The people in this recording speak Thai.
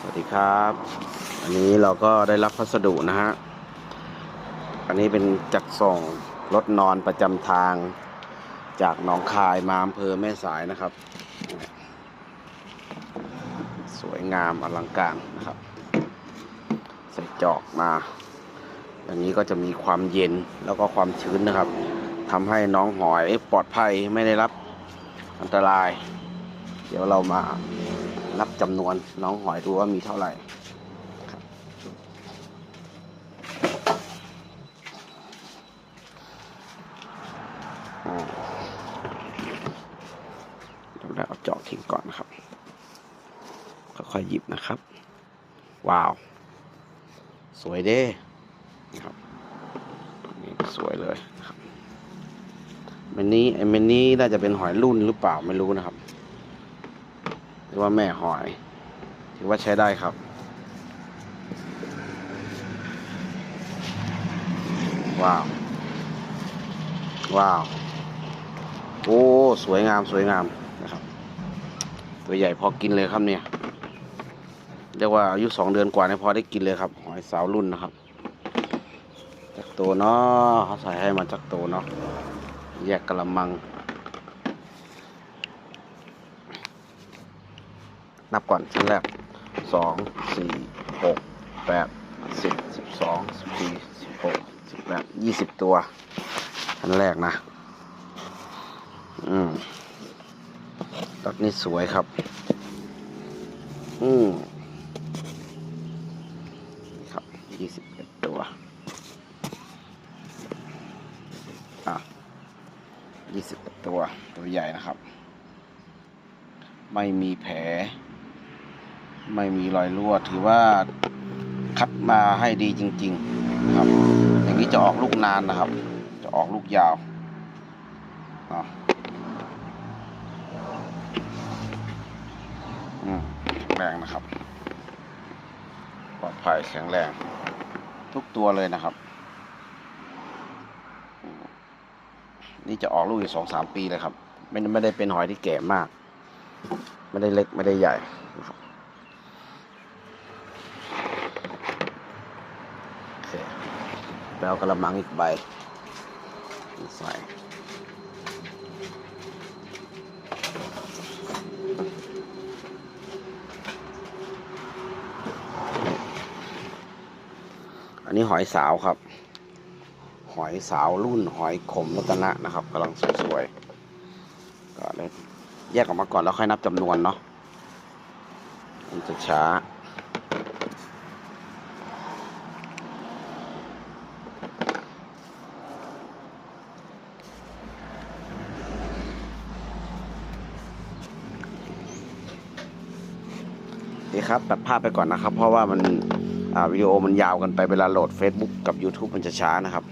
สวัสดีครับ อันนี้เราก็ได้รับพัสดุนะฮะ อันนี้เป็นจัดส่งรถนอนประจำทาง จากหนองคายมาอำเภอแม่สายนะครับ สวยงามอลังการนะครับ ใส่จอกมาอันนี้ก็จะมีความเย็นแล้วก็ความชื้นนะครับทำให้น้องหอยปลอดภัยไม่ได้รับอันตราย เดี๋ยวเรามา นับจำนวนน้องหอยดูว่ามีเท่าไหร่ครับอืมเราได้เอาจอกทิ้งก่อนนะครับ ค่อยๆหยิบนะครับ ว้าว สวยเด้นะครับนี่สวยเลยครับเมนนี้ไอ้เมนนี้น่าจะเป็นหอยรุ่นหรือเปล่าไม่รู้นะครับ หรือว่าแม่หอย ถือว่าใช้ได้ครับ ว้าว ว้าว โอ้ สวยงามสวยงามนะครับ ตัวใหญ่พอกินเลยครับเนี่ยเรียกว่าอายุสองเดือนกว่าเนี่ยพอได้กินเลยครับ หอยสาวรุ่นนะครับจากโตเนาะเขาใส่ให้มาจากโตเนาะแยกกระมัง นับก่อนชั้นแรกสองสี่หกแปดสิบสิบสองสิบสี่สิบหกสิบแปดยี่สิบตัวชั้นแรกนะ อืมตัดนี้สวยครับ อืมครับยี่สิบเอ็ดตัวอะยี่สิบเอ็ดตัวตัวใหญ่นะครับ ไม่มีแผล ไม่มีรอยรั่ว ถือว่าคัดมาให้ดีจริง ๆ ครับ อย่างนี้จะออกลูกนานนะครับ จะออกลูกยาวเนาะอืมแข็งแรงนะครับ ปลอดภัยแข็งแรง ทุกตัวเลยนะครับ นี่จะออกลูกอยู่สองสามปีเลยครับ ไม่ไม่ได้เป็นหอยที่แก่มาก ไม่ได้เล็กไม่ได้ใหญ่นะครับโอเค ไปเอากระมังอีกใบใส่อันนี้หอยสาวครับ หอยสาวรุ่นหอยขมรัตนะนะครับกำลังสวยๆก็เลยแยกออกมาก่อนแล้วค่อยนับจำนวนเนาะมันจะช้า ดีครับตัดภาพไปก่อนนะครับ เพราะว่ามันวิดีโอมันยาวกันไปเวลาโหลด Facebook กับ YouTube มันจะช้านะครับ